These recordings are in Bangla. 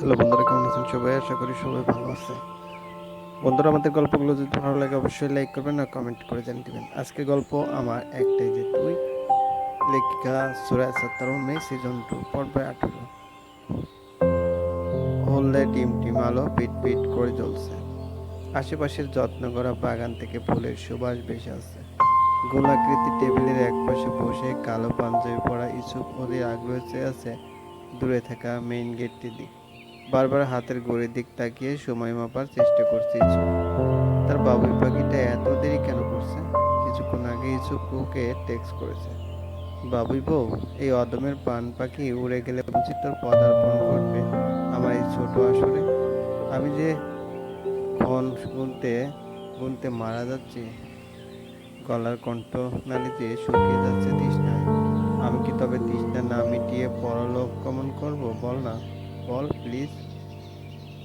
হ্যালো বন্ধুরা, কেমন আছেন সবাই? আশা করি সবাই ভালো আছে বন্ধুরা, আমাদের গল্পগুলো যদি ভালো লাগে, অবশ্যই লাইক করবেন আর কমেন্ট করে জানিয়ে দেবেন। আজকে গল্প আমার একটাই যে তুই লেখিকা সুরাজ সত্তর মে সিজন টু, পর্ব আঠেরো। হলদে টিম টিম আলো, পিট পিট করে জ্বলছে। আশেপাশের যত্ন করা বাগান থেকে ফুলের সুবাস ভেসে আছে গোলাকৃতি টেবিলের এক পাশে বসে কালো পাঞ্জাবি পরা ইসুপ ওদের আগ্রহ চেয়ে আছে দূরে থাকা মেইন গেটটির দিক। বারবার হাতের ঘড়ির দিক তাকিয়ে সময় মাপার চেষ্টা করছে তার বাবুই পাখিটা এত দেরি কেন করছে? কিছুক্ষণ আগে ইসুপ ওকে টেক্সট করেছে। বাবুই বউ, এই অদমের পান পাখি উড়ে গেলে বুঝি তোর পদার্পণ ঘটবে আমার এই ছোট আসরে। আমি যে ক্ষণ গুনতে গুনতে মারা যাচ্ছি, গলার কণ্ঠ নালিতে শুকিয়ে যাচ্ছে তৃষ্ণায়। আমি কি তবে তৃষ্ণা না মিটিয়ে পরলোক গমন করব? বল না। বল প্লিজ।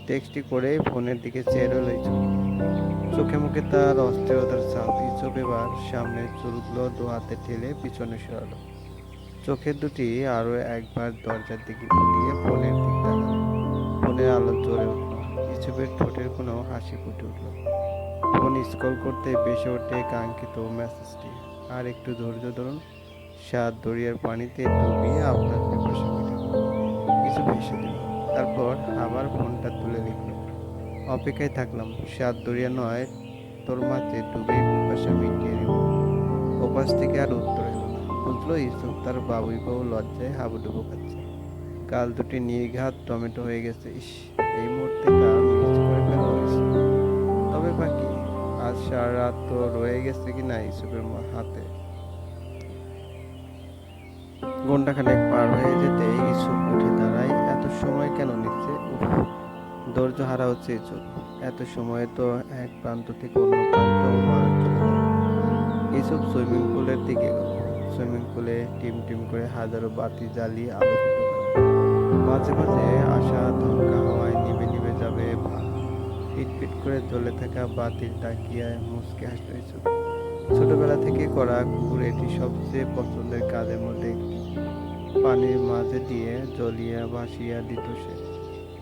টেক্সটি করে ফোনের দিকে চেয়ে রইল চোখে মুখে তার অস্থিরতার চাপ ইসুপ এবার সামনের চুলগুলো দু হাতে ঠেলে পিছনে সরালো। চোখের দুটি আরও একবার দরজার দিকে ঘুরিয়ে ফোনের দিক ফোনের আলো জ্বলে উঠল। ইসুপের ঠোঁটের কোনো হাসি ফুটে উঠল। ফোন স্ক্রল করতে বেশি ওঠে কাঙ্ক্ষিত মেসেজটি। আর একটু ধৈর্য ধরুন। সাত দরিয়ার পানিতে ডুবিয়ে আপনার কিছু ভেসে তারপর আবার ফোনটা তুলে লিখল অপেক্ষায় থাকলাম, সাত দরিয়া নয়, তোর মাঝে ডুবে পিপাসা মিটিয়ে দিব ওপাশ থেকে আর উত্তর এলো না। বুঝলো ইসুফ তার বাবুই বউ লজ্জায় হাবুডুবু খাচ্ছে। কাল দুটি নির্ঘাত টমেটো হয়ে গেছে, ইস, এই হয়েছে? তবে বাকি, আজ সারা রাত তো রয়ে গেছে কিনা ইসুফের মা- হাতে? ঘন্টাখানেক পার হয়ে যেতে ইসুফ উঠে দাঁড়ায় সময় কেন নিচ্ছে? ধৈর্য হারা হচ্ছে ইসুফ এত সময়ে তো এক প্রান্ত থেকে অন্য প্রান্ত মানুষ ইসুফ সুইমিং পুলের দিকে গেল। সুইমিং পুলে টিম টিম করে হাজারো বাতি জ্বালিয়ে আলোকিত মাঝে মাঝে আসা ধমকা হাওয়ায় নিভে নিভে যাবে ভাব পিট পিট করে জ্বলে থাকা বাতির তাকিয়ে মুসকে ইসুফ। ছোটবেলা থেকে করা কুকুর এটি সবচেয়ে পছন্দের কাজের মধ্যে একটি। পানির মাঝে দিয়ে জ্বলিয়ে ভাসিয়া দিত সে।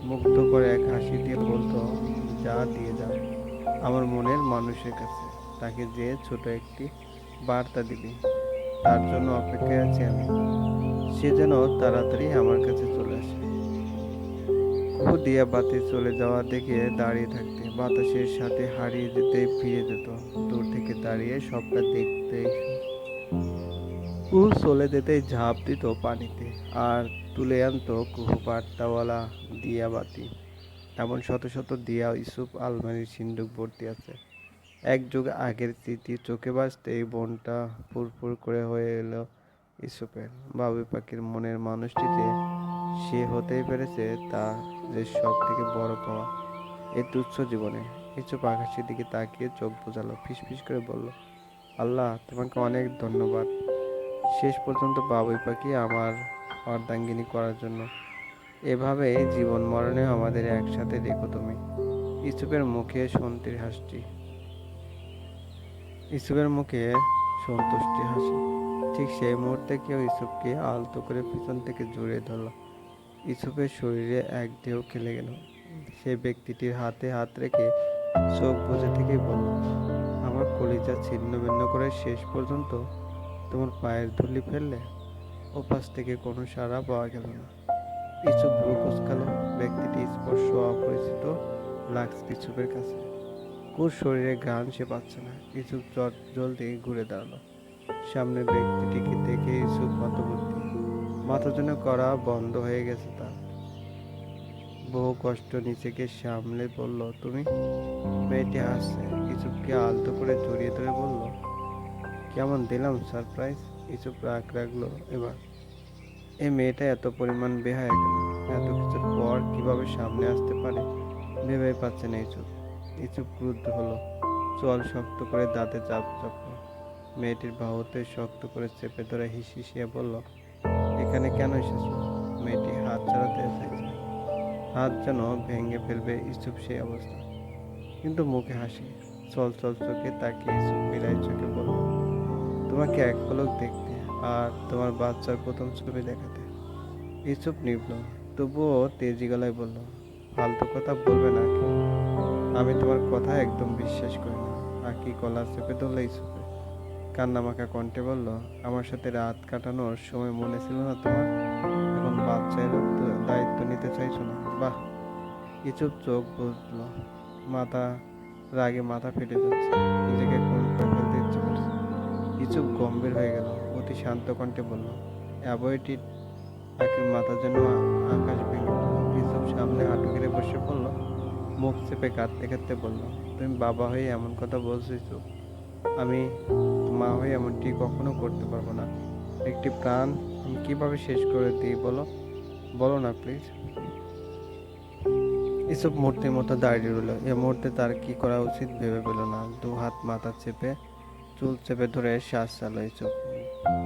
মুগ্ধ করে এক হাসি দিয়ে বলতো, যা দিয়ে যা। আমার মনের মানুষের কাছে তাকে যে ছোট একটি বার্তা দিবি, তার জন্য অপেক্ষায় আছি আমি। সে যেন তাড়াতাড়ি আমার কাছে চলে আসে। কুকুর দিয়া বাতি চলে যাওয়া দেখে দাঁড়িয়ে থাকতে বাতাসের সাথে হারিয়ে যেতে ফিরে যেত। দূর থেকে দাঁড়িয়ে সবটা দেখতে কুহু চলে যেতে ঝাঁপ দিত পানিতে আর তুলে আনতো কুহু পাট্টাওয়ালা দিয়া বাতি এমন শত শত দিয়া ইসুপ আলমারির সিন্দুক ভর্তি আছে। এক যুগ আগের স্মৃতি, চোখে বাজতেই বনটা ফুরফুর করে হয়ে এলো ইসুপের বাবুই পাখির মনের মানুষটিতে সে হতেই পেরেছে তা যে সব থেকে বড় পাওয়া। এই তুচ্ছ জীবনে ইসুপ আকাশের দিকে তাকিয়ে চোখ বোঝালো ফিস ফিস করে বলল, আল্লাহ, তোমাকে অনেক ধন্যবাদ। শেষ পর্যন্ত বাবুই পাখি আমার অর্ধাঙ্গিনী করার জন্য। এভাবে জীবন মরণে আমাদের একসাথে দেখো তুমি। ইসুপের মুখে শান্তির হাসটি ইসুপের মুখে সন্তুষ্টি হাসি। ঠিক সেই মুহূর্তে কেউ ইসুপকে আলতো করে পিছন থেকে জড়িয়ে ধরল। ইসুপের শরীরে এক ঢেউ খেলে গেল। সে ব্যক্তিটির হাতে হাত রেখে চোখ বুঝে থেকেই বলল, আমার কলিজা ছিন্ন ভিন্ন করে শেষ পর্যন্ত তোমার পায়ের ধুলি ফেললে ওপাশ থেকে কোনো সাড়া পাওয়া গেল না। কিছু ভ্রু কুচকালো ব্যক্তিটি স্পর্শ অপরিচিত লাগছে ইসুপের কাছে। কুর শরীরে ঘ্রাণ সে পাচ্ছে না। কিছু জলদি ঘুরে দাঁড়াল। সামনের ব্যক্তিটিকে দেখে ইসুপ হতবুদ্ধি মাথা যেন করা বন্ধ হয়ে গেছে তার। বহু কষ্ট নিজেকে সামলে বলল, তুমি মেয়েটি হাসছে ইসুপকে আলতো করে জড়িয়ে ধরে বলল কেমন দিলাম সারপ্রাইজ ইসুপ রাগ রাখল এবার। এই মেয়েটা এত পরিমাণ বেহায় কেন? এত কিছুর পর কীভাবে সামনে আসতে পারে? ভেবে পাচ্ছে না ইসুপ। ইসুপ ক্রুদ্ধ হলো। চল শক্ত করে দাঁতে চাপ চাপলো। মেয়েটির বাহুতে শক্ত করে চেপে ধরে হিসিয়ে বলল, এখানে কেন এসেছ? মেয়েটি হাত ছাড়াতে চাইছে হাত যেন ভেঙে ফেলবে ইসুপ সেই অবস্থা। কিন্তু মুখে হাসি। চল চল চোখে তাকিয়ে ইসুপ বিলাই চোখে বলল তোমাকে এক পলক দেখতে আর তোমার বাচ্চার প্রথম ছবি দেখাতে। ইসুপ নিবল তবুও তেজি গলায় বলল, ফালতু কথা বলবে না আমি তোমার কথা একদম বিশ্বাস করি না। আঁকি কলার চেপে ধরলে ইসুফে কান্নামাখা কণ্ঠে বলল, আমার সাথে রাত কাটানোর সময় মনে ছিল না তোমার। এখন বাচ্চার দায়িত্ব নিতে চাইছো না। বাহ! কিছু চোখ বুঝলো মাথা রাগে মাথা ফেটে যাচ্ছে। নিজেকে অতি শান্ত কণ্ঠে বলল অ্যাভয়েড ইট আখির মাথা যেন আকাশ ভেঙে পড়ল সামনে হাঁটু গেড়ে বসে পড়ল, মুখ চেপে কাঁদতে কাঁদতে বলল, তুমি বাবা হয়ে এমন কথা বলছো আমি মা হয়ে এমনটি কখনো করতে পারব না। একটি প্রাণ আমি কীভাবে শেষ করে দিই বলো? বলো না, প্লিজ। এসব মুহূর্তের মতো দাঁড়িয়ে রইল। এ মুহূর্তে তার কি করা উচিত ভেবে পেল না। দু হাত মাথা চেপে চুল চেপে ধরে শ্বাস চালো এসব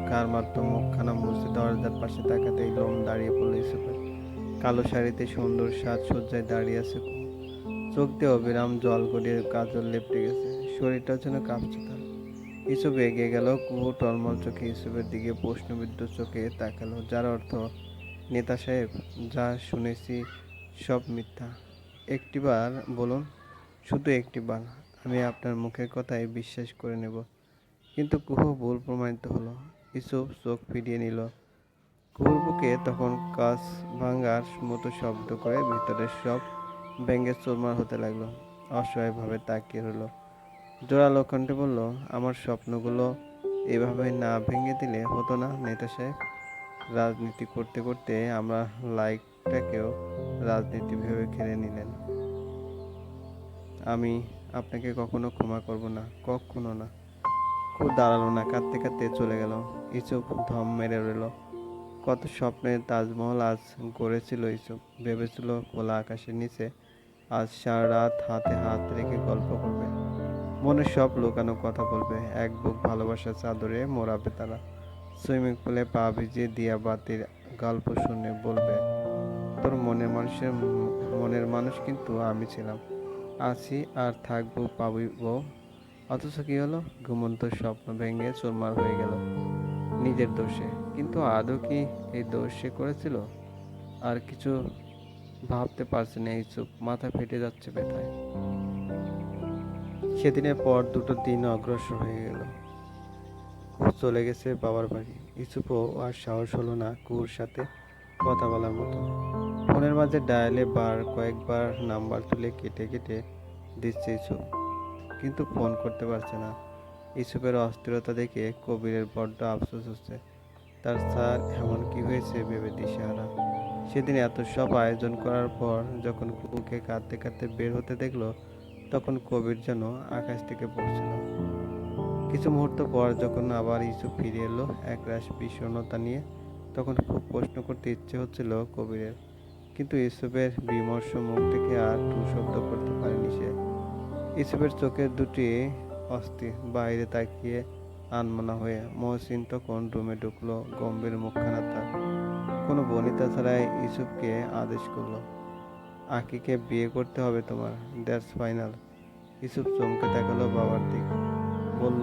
কার মাত্র মুখখানা মুছে দরজার পাশে তাকাতেই লোম দাঁড়িয়ে পড়ল ইসুফের কালো শাড়িতে সুন্দর সাজসজ্জায় দাঁড়িয়ে আছে। চোখ দিয়ে অবিরাম জল গড়িয়ে কাজল লেপটে গেছে। শরীরটাও যেন কাঁপছে তার। ইসুফ এগিয়ে গেল কুহু টলমল চোখে ইসুফের দিকে প্রশ্নবিদ্ধ চোখে তাকালো, যার অর্থ, নেতা সাহেব, যা শুনেছি সব মিথ্যা। একটিবার বলুন, শুধু একটিবার, আমি আপনার মুখের কথাই বিশ্বাস করে নেব। কিন্তু কুহু ভুল প্রমাণিত হলো। ইসুফ চোখ ফিরিয়ে নিল। কুহুর বুকে তখন কাজ ভাঙার মতো শব্দ করে ভিতরের সব ব্যঙ্গে চোরমার হতে লাগল। অসহায়ভাবে তাকিয়ে রইল। জোড়ালো কণ্ঠে বলল, আমার স্বপ্নগুলো এভাবে না ভেঙে দিলে হতো না, নেতা সাহেব। রাজনীতি করতে করতে আমরা লাইকটাকেও রাজনীতি ভেবে খেলে নিলেন। আমি আপনাকে কখনো ক্ষমা করব না, কখনো না। খুব দাঁড়াল না, কাঁদতে কাঁদতে চলে গেল। ইসুফ ধম মেরে রইল। কত স্বপ্নের তাজমহল আজ গড়েছিল ইসুফ। ভেবেছিল খোলা আকাশের নিচে আজ সারা রাত হাতে হাত রেখে গল্প করবে। মনে সব লুকানো কথা বলবে। এক বুক ভালোবাসার চাদরে মোড়াবে তারা। সুইমিং পুলে পা ভিজিয়ে দিয়া বাতির গল্প শুনে বলবে, তোর মনের মানুষের মনের মানুষ কিন্তু আমি ছিলাম। আছি আর থাকব পাবিব অথচ কি হলো? ঘুমন্ত স্বপ্ন ভেঙে চুরমার হয়ে গেল নিজের দোষে। কিন্তু আদৌ কি এই দোষ সে করেছিল? আর কিছু ভাবতে পারছে না এই চুপ, মাথা ফেটে যাচ্ছে ব্যথায়। সেদিনের পর দুটো দিন অগ্রসর হয়ে গেল। চলে গেছে বাবার বাড়ি। ইসুপও আর সাহস হলো না কুর সাথে কথা বলার মতো। ফোনের মাঝে ডায়ালে বার কয়েকবার নাম্বার তুলে কেটে কেটে দিচ্ছে ইসুপ কিন্তু ফোন করতে পারছে না। ইসুপের অস্থিরতা দেখে কবিরের বড্ড আফসোস হচ্ছে। তার স্যার, এমন কি হয়েছে ভেবে দিশেহারা? সেদিন এত সব আয়োজন করার পর যখন কুকুকে কাঁদতে কাঁদতে বের হতে দেখল, তখন কবির যেন আকাশ থেকে পড়ছিল। কিছু মুহূর্ত পর যখন আবার ইসুপ ফিরে এলো একরাশ বিষণ্ণতা নিয়ে, তখন খুব প্রশ্ন করতে ইচ্ছে হচ্ছিল কবিরের। কিন্তু ইসুফের বিমর্ষ মুখ থেকে আর টু শব্দ করতে পারেনি সে। ইসুফের চোখের দুটি অস্থি বাইরে তাকিয়ে আনমনা হয়ে মহসিন তখন রুমে ঢুকলো গম্ভীর মুখখানা তার। কোনো বনিতা ছাড়াই ইসুফকে আদেশ করল, আকিকে বিয়ে করতে হবে তোমার, দ্যাটস ফাইনাল। ইসুফ চমকে দেখাল বাবার দিকে, বলল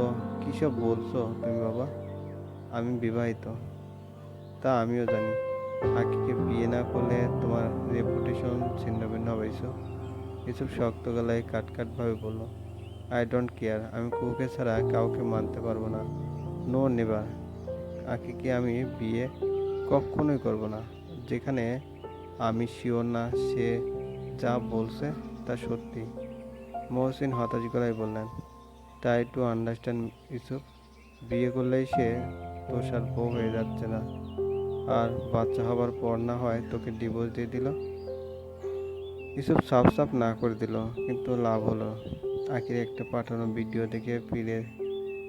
সব বলছো তুমি বাবা? আমি বিবাহিত, তা আমিও জানি। আকিকে বিয়ে না করলে তোমার রেপুটেশন ছিন্ন ভিন্ন হবে ইসুফ শক্ত গলায় কাট কাট ভাবে বলল আই ডোন্ট কেয়ার আমি কুকুকে ছাড়া কাউকে মানতে পারব না। নো নেবার নেভার আকিকে আমি বিয়ে কখনোই করব না। যেখানে আমি শিওর না, সে যা বলছে তা সত্যি। মহসিন হতাশ গলায় বললেন ট্রাই টু আন্ডারস্ট্যান্ড ইসুফ বিয়ে করলেই সে তোষার বউ হয়ে যাচ্ছে না। আর বাচ্চা হবার পর না হয় তোকে ডিভোর্স দিয়ে দিল? ইসুফ সাফ সাফ না করে দিল, কিন্তু লাভ হলো। আখির একটা পাঠানো ভিডিও দেখে ফিরে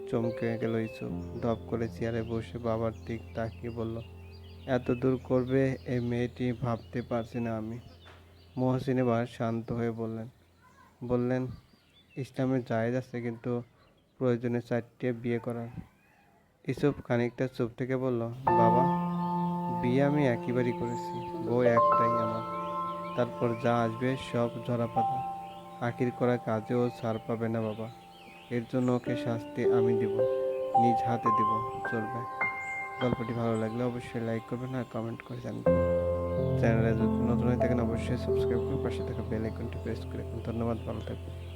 চমকে গেল ইসুফ ডপ করে চেয়ারে বসে বাবার দিক তাকিয়ে বলল, এত দূর করবে এই মেয়েটি ভাবতে পারছি না আমি। মহসিন এবার শান্ত হয়ে বললেন বললেন ইসলামে জায়েজ আছে, কিন্তু প্রয়োজনে চারটে বিয়ে করার। ইসুফ খানিকটা চুপ থেকে বলল, বাবা, বিয়ে আমি একইবারই করেছি, বউ একটাই আমার। তারপর যা আসবে সব ঝরা পাতা। আখির করা কাজেও ছাড় পাবে না বাবা। এর জন্য ওকে শাস্তি আমি দিব, নিজ হাতে দিব, চলবে। গল্পটি ভালো লাগলে অবশ্যই লাইক করবেন আর কমেন্ট করে জানবেন। চ্যানেলে যদি নতুন হয়ে থাকেন, অবশ্যই সাবস্ক্রাইব করে পাশে থাকা বেল আইকনটি প্রেস করে ধন্যবাদ, ভালো থাকবেন।